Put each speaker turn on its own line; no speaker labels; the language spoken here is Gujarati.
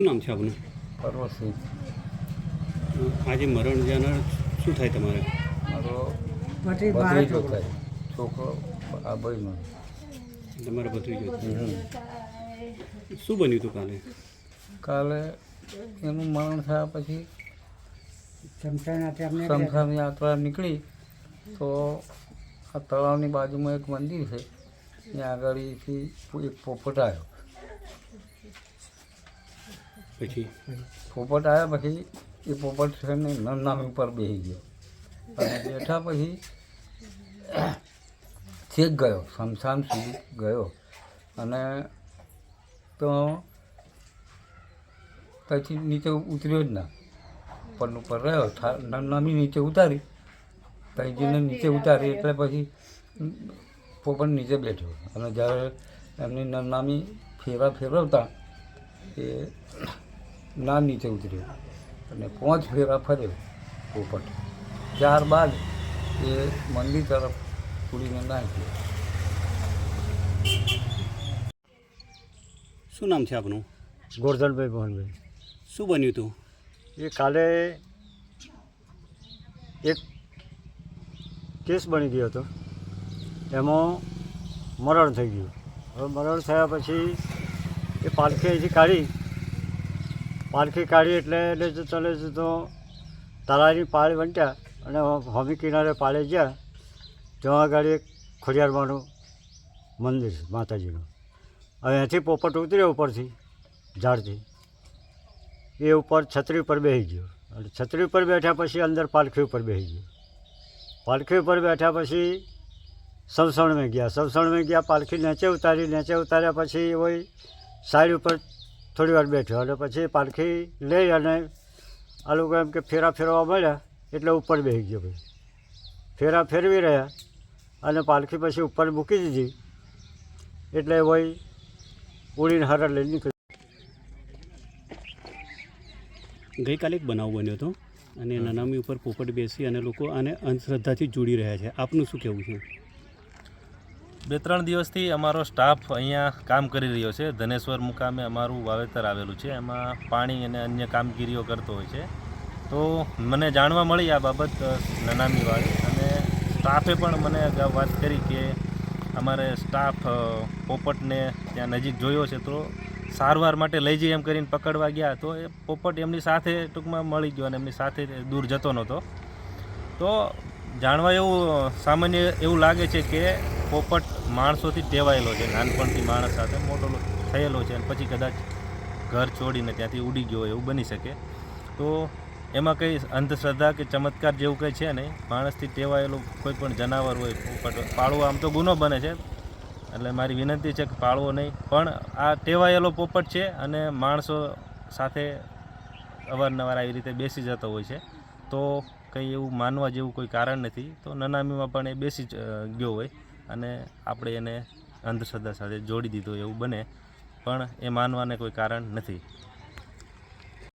શું નામ છે આપનું?
પર્વતસિંહ.
આજે મરણ જનાર શું થાય તમારે?
મારો થાય. છોકરો આ ભાઈનો.
તમારા ભત્રીજો. શું બન્યું હતું કાલે?
કાલે એનું મરણ થયા પછી સમસાની યાત્રા નીકળી તો આ તળાવની બાજુમાં એક મંદિર છે. ત્યાં આગળથી એક પોપટ આવ્યો.
પછી
પોપટ આવ્યા પછી એ પોપટ છે ને નરનામી ઉપર બેસી ગયો. અને બેઠા પછી છેક ગયો, શમશાન સુધી ગયો. અને તો પછી નીચે ઉતર્યો જ ના. ઉપર ઉપર રહ્યો નરનામી નીચે ઉતારી. તૈજીને નીચે ઉતારી એટલે પછી પોપટ નીચે બેઠો. અને જ્યારે એમની નરનામી ફેરા ફેરવતા એ ના નીચે ઉતર્યો અને પાંચ ફેરા ફર્યો પોપટ. ત્યારબાદ એ મંદિર તરફ ઉડીને નાખ્યો
શું નામ છે આપનું?
ગોરધનભાઈ મોહનભાઈ.
શું બન્યું હતું
એ કાલે એક કેસ બની ગયો હતો. એમાં મરણ થઈ ગયું. હવે મરણ થયા પછી એ પાલખી અહીંથી કાઢી પાલખી કાઢી એટલે એટલે જો ચલે છે તો તાલાની પાળી વંટ્યા અને હોમી કિનારે પાળે ગયા. ત્યાં આગળ એક ખોડિયારમાંનું મંદિર છે, માતાજીનું. હવે અહીંથી પોપટ ઉતર્યો ઉપરથી, ઝાડથી. એ ઉપર છત્રી ઉપર બેસી ગયો. અને છત્રી ઉપર બેઠા પછી અંદર પાલખી ઉપર બેસી ગયો. પાલખી ઉપર બેઠા પછી સવસણમાં ગયા. સવસણમાં ગયા, પાલખી નીચે ઉતારી, નીચે ઉતાર્યા પછી હોય સાઈડ ઉપર થોડી વાર બેઠ્યો અને પછી પાલખી લઈ અને આ લોકો એમ કે ફેરા ફેરવા મળ્યા, એટલે ઉપર બેસી ગયો ભાઈ. ફેરા ફેરવી રહ્યા અને પાલખી પછી ઉપર મૂકી દીધી. એટલે વહી ઉડીને હરણ લઈ નીકળી.
ગઈકાલે એક બનાવ બન્યો હતો અને નનામી ઉપર પોપટ બેસી અને લોકો આને અંધશ્રદ્ધાથી જોડી રહ્યા છે. આપનું શું કહેવું છે?
બે ત્રણ દિવસથી અમારો સ્ટાફ અહીંયા કામ કરી રહ્યો છે. ધનેશ્વર મુકામે અમારું વાવેતર આવેલું છે. એમાં પાણી અને અન્ય કામગીરીઓ કરતો હોય છે. તો મને જાણવા મળી આ બાબત નનામીવાળી અને સ્ટાફે પણ મને અગાઉ વાત કરી કે અમારે સ્ટાફ પોપટને ત્યાં નજીક જોયો છે તો સારવાર માટે લઈ જઈએ એમ કરીને પકડવા ગયા. તો એ પોપટ એમની સાથે ટૂંકમાં મળી ગયો અને એમની સાથે દૂર જતો નહોતો. તો જાણવા એવું સામાન્ય એવું લાગે છે કે પોપટ માણસોથી ટેવાયેલો છે. નાનપણથી માણસ સાથે મોટો થયેલો છે અને પછી કદાચ ઘર છોડીને ત્યાંથી ઉડી ગયો એવું બની શકે. તો એમાં કંઈ અંધશ્રદ્ધા કે ચમત્કાર જેવું કંઈ છે નહીં. માણસથી ટેવાયેલું કોઈ પણ જનાવર હોય, પોપટ પાળવો આમ તો ગુનો બને છે. એટલે મારી વિનંતી છે કે પાળવો નહીં. પણ આ ટેવાયેલો પોપટ છે અને માણસો સાથે અવારનવાર આવી રીતે બેસી જતો હોય છે. તો કંઈ એવું માનવા જેવું કોઈ કારણ નથી. તો નનામીમાં પણ એ બેસી ગયો હોય. અને આપણે એને અંધશ્રદ્ધા સાથે જોડી દીધો એવું બને, પણ એ માનવાને કોઈ કારણ નથી.